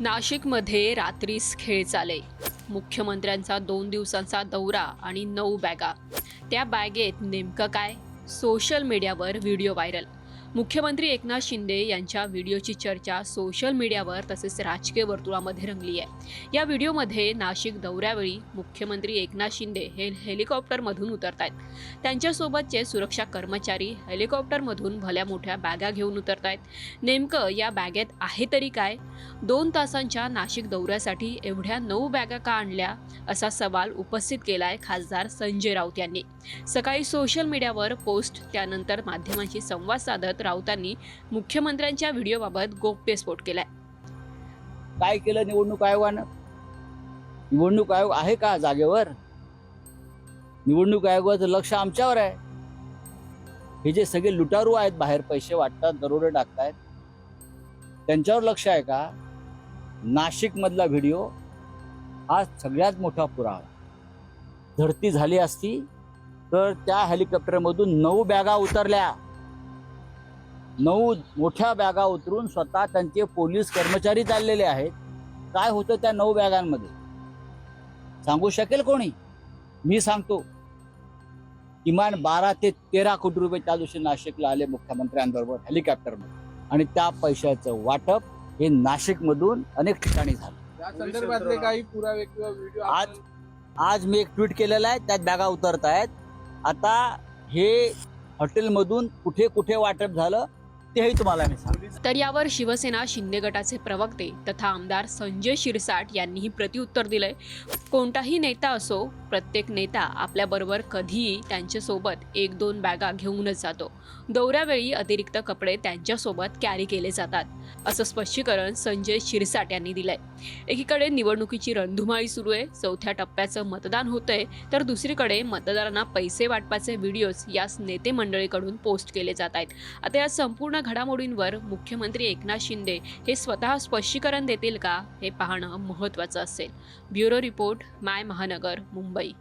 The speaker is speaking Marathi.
नाशिकमध्ये रात्रीस खेळ चाले. मुख्यमंत्र्यांचा दोन दिवसांचा दौरा आणि नऊ बॅगा. त्या बॅगेत नेमकं काय? सोशल मीडियावर व्हिडिओ व्हायरल. मुख्यमंत्री एकनाथ शिंदे यांच्या व्हिडिओची चर्चा सोशल मीडियावर तसेच राजकीय वर्तुळामध्ये रंगली आहे. या व्हिडिओमध्ये नाशिक दौऱ्यावेळी मुख्यमंत्री एकनाथ शिंदे हे हेलिकॉप्टरमधून उतरत आहेत त्यांच्यासोबतचे सुरक्षा कर्मचारी हेलिकॉप्टरमधून भल्या मोठ्या बॅगा घेऊन उतरत आहेत नेमकं या बॅगेत आहे तरी काय? दोन तासांच्या नाशिक दौऱ्यासाठी एवढ्या नऊ बॅगा का आणल्या? असा सवाल उपस्थित केलाय खासदार संजय राऊत यांनी. सकाळी सोशल मीडियावर पोस्ट त्यानंतर माध्यमांशी संवाद साधत राऊतांनी मुख्यमंत्र्यांच्या व्हिडिओबाबत गोप्यस्फोट केलाय. काय केलं निवडणूक आयोगानं? निवडणूक आयोग आहे का जागेवर? निवडणूक आयोगाचं लक्ष आमच्यावर आहे. हे जे सगळे लुटारू आहेत बाहेर पैसे वाटतात दरोडे टाकतायत त्यांच्यावर लक्ष आहे का? नाशिक मधला व्हिडिओ हा सगळ्यात मोठा पुरावा. धरती झाली असती तर त्या हेलिकॉप्टरमधून नऊ बॅगा उतरल्या. नऊ मोठ्या बॅगा उतरून स्वतः त्यांचे पोलीस कर्मचारी चाललेले आहेत. काय होतं त्या नऊ बॅगांमध्ये? सांगू शकेल कोणी? मी सांगतो. किमान बारा ते तेरा कोटी रुपये त्या दिवशी नाशिकला आले मुख्यमंत्र्यांबरोबर हेलिकॉप्टरमध्ये. आणि त्या पैशाचं वाटप हे नाशिकमधून अनेक ठिकाणी झालं. काही पुरावे किंवा आज आज मी एक ट्विट केलेलं आहे त्यात बॅगा उतरत आहेत आता हे हॉटेलमधून कुठे कुठे वाटप झालं तेही तुम्हाला मी तर यावर शिवसेना शिंदे गटाचे प्रवक्ते तथा आमदार संजय शिरसाट यांनीही प्रत्युत्तर दिलंय. कोणताही नेता असो प्रत्येक नेता आपल्याबरोबर कधीही त्यांच्यासोबत एक दोन बॅगा घेऊनच जातो. दौऱ्यावेळी अतिरिक्त कपडे त्यांच्यासोबत कॅरी केले जातात असं स्पष्टीकरण संजय शिरसाट यांनी दिलंय. एकीकडे निवडणुकीची रणधुमाळी सुरू आहे चौथ्या टप्प्याचं मतदान होतंय तर दुसरीकडे मतदारांना पैसे वाटपाचे व्हिडिओज याच नेते मंडळीकडून पोस्ट केले जात आहेत. आता या संपूर्ण संपूर्ण घडामोडींवर मुख्यमंत्री एकनाथ शिंदे हे स्वतः स्पष्टीकरण देतील का हे पाहणं महत्त्वाचं असेल. ब्युरो रिपोर्ट माय महानगर मुंबई.